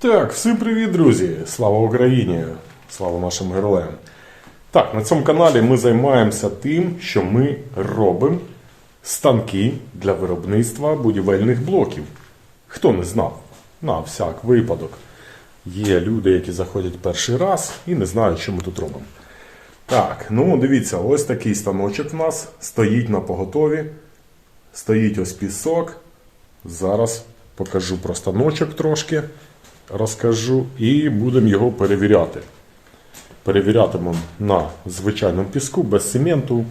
Так, всім привіт, друзі! Слава Україні! Слава нашим героям! Так, на цьому каналі ми займаємося тим, що ми робимо станки для виробництва будівельних блоків. Хто не знав, на всяк випадок. Є люди, які заходять перший раз і не знають, що ми тут робимо. Так, ну дивіться, ось такий станочок в нас стоїть на поготові. Стоїть ось пісок. Зараз покажу про станочок трошки, розкажу і будемо його перевіряти. Перевірятимемо на звичайному піску, без цементу.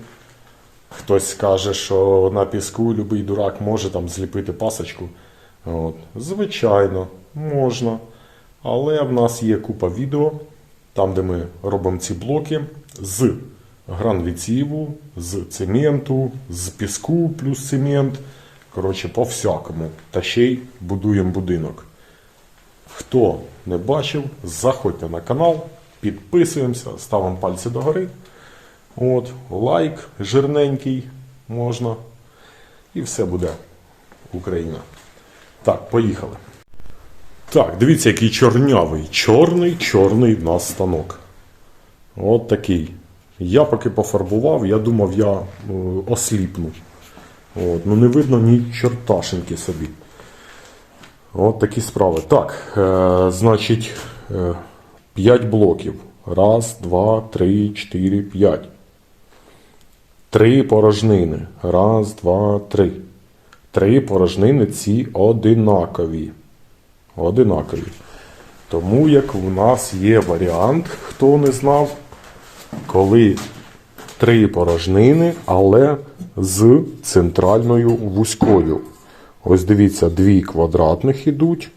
Хтось скаже, що на піску будь-який дурак може там зліпити пасочку. От. Звичайно, можна. Але в нас є купа відео, там, де ми робимо ці блоки з гранвіціву, з цементу, з піску плюс цемент. Коротше, по всякому. Та ще й будуємо будинок. Хто не бачив, заходьте на канал, підписуємося, ставимо пальці догори. От, лайк жирненький можна. І все буде Україна. Так, поїхали. Так, дивіться, який чорнявий. Чорний, чорний в нас станок. От такий. Я поки пофарбував, я думав, я е, осліпну. От, ну не видно ні чорташеньки собі. От такі справи. Так, е, значить, е, 5 блоків. Раз, два, три, чотири, п'ять. Три порожнини. Раз, два, три. Три порожнини ці одинакові. Одинакові. Тому як у нас є варіант, хто не знав, коли три порожнини, але з центральною вузькою. Ось дивіться, дві квадратних ідуть.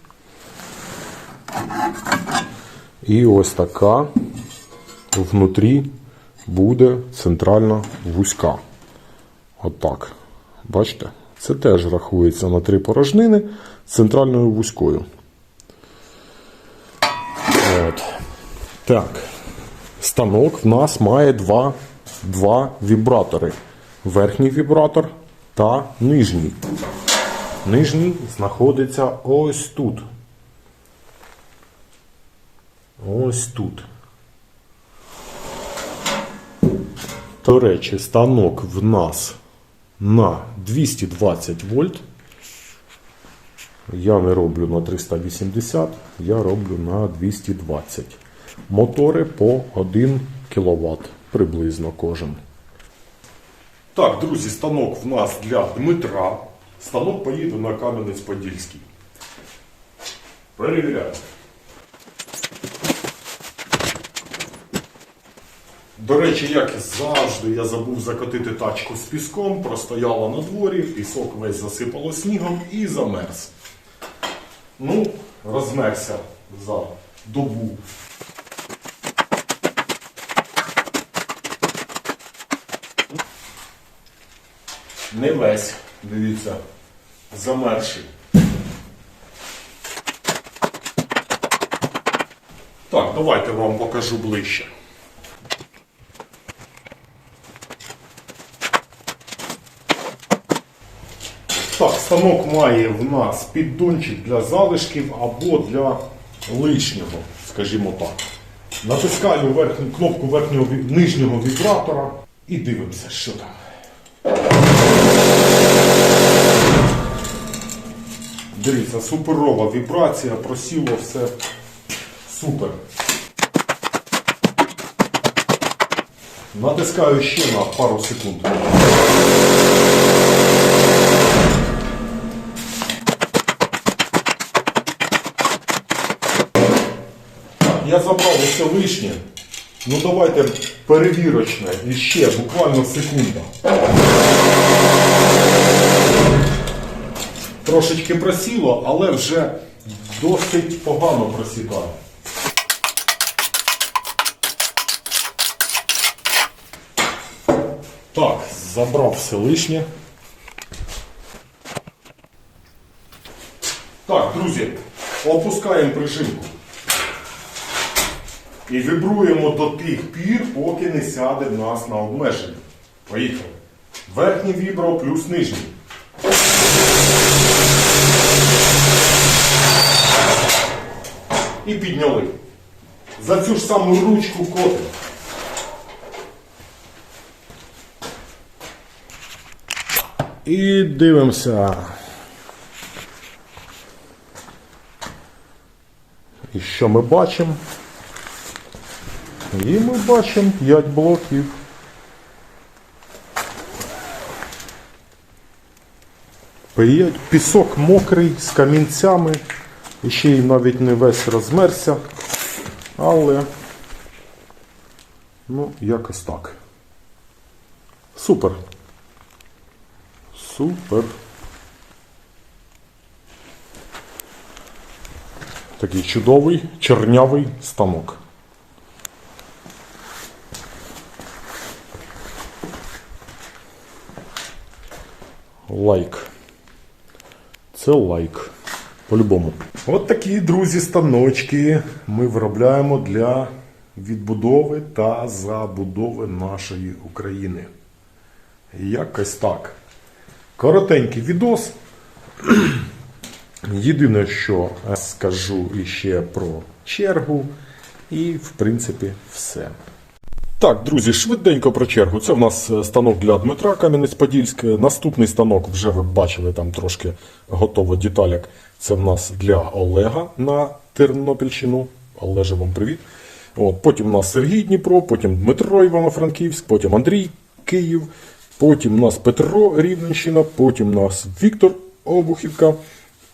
І ось така внутрі буде центральна вузька. Отак. Бачите? Це теж рахується на три порожнини з центральною вузькою. От. Так. Станок в нас має два, два вібратори. Верхній вібратор та нижній. Нижній знаходиться ось тут. Ось тут. До речі, станок в нас на 220 вольт. Я не роблю на 380, я роблю на 220. Мотори по 1 кВт приблизно кожен. Так, друзі, станок в нас для Дмитра. Станок поїде на Кам'янець-Подільський. Перевіряємо. До речі, як завжди, я забув закотити тачку з піском, простояла на дворі, пісок весь засипало снігом і замерз. Ну, розмерся за добу. Не весь, дивіться, замерший. Так, давайте вам покажу ближче. Так, станок має в нас піддончик для залишків або для лишнього, скажімо так. Натискаю верхню, кнопку верхнього нижнього вібратора і дивимося, що там. Дивіться, суперова вібрація, просіло все супер. Натискаю ще на пару секунд. Я забрав усе лишнє. Ну давайте перевірочне і ще буквально секунда. Трошечки просіло, але вже досить погано просідає. Так, забрав все лишнє. Так, друзі, опускаємо прижимку. І вібруємо до тих пір, поки не сяде в нас на обмеження. Поїхали. Верхній вібро плюс нижній. І підняли. За цю ж саму ручку котимо. І дивимося. І що ми бачимо? І ми бачимо 5 блоків. Пісок мокрий з камінцями. І ще й навіть не весь розмерся. Але ну, якось так. Супер. Супер. Такий чудовий чорнявий станок. Лайк. Це лайк. По-любому. От такі, друзі, станочки ми виробляємо для відбудови та забудови нашої України. Якось так. Коротенький відос. Єдине, що скажу іще про чергу, і в принципі все. Так, друзі, швиденько про чергу. Це в нас е, станок для Дмитра Кам'янець-Подільськ. Наступний станок вже ви бачили там трошки готово деталяк. Це в нас для Олега на Тернопільщину. Олеже, вам привіт. От, потім у нас Сергій Дніпро, потім Дмитро Івано-Франківськ, потім Андрій Київ, потім у нас Петро Рівненщина, потім у нас Віктор Обухівка,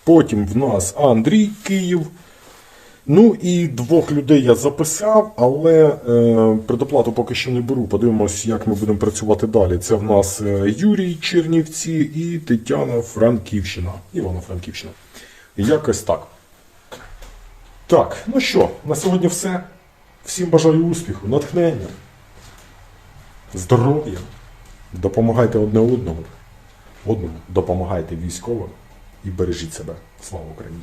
потім в нас Андрій Київ. Ну і двох людей я записав, але е, предоплату поки що не беру. Подивимось, як ми будемо працювати далі. Це в нас е, Юрій Чернівці і Тетяна Франківщина. Івано-Франківщина. Якось так. Так, ну що, на сьогодні все. Всім бажаю успіху, натхнення, здоров'я. Допомагайте одне одному. Одному допомагайте військовим і бережіть себе. Слава Україні!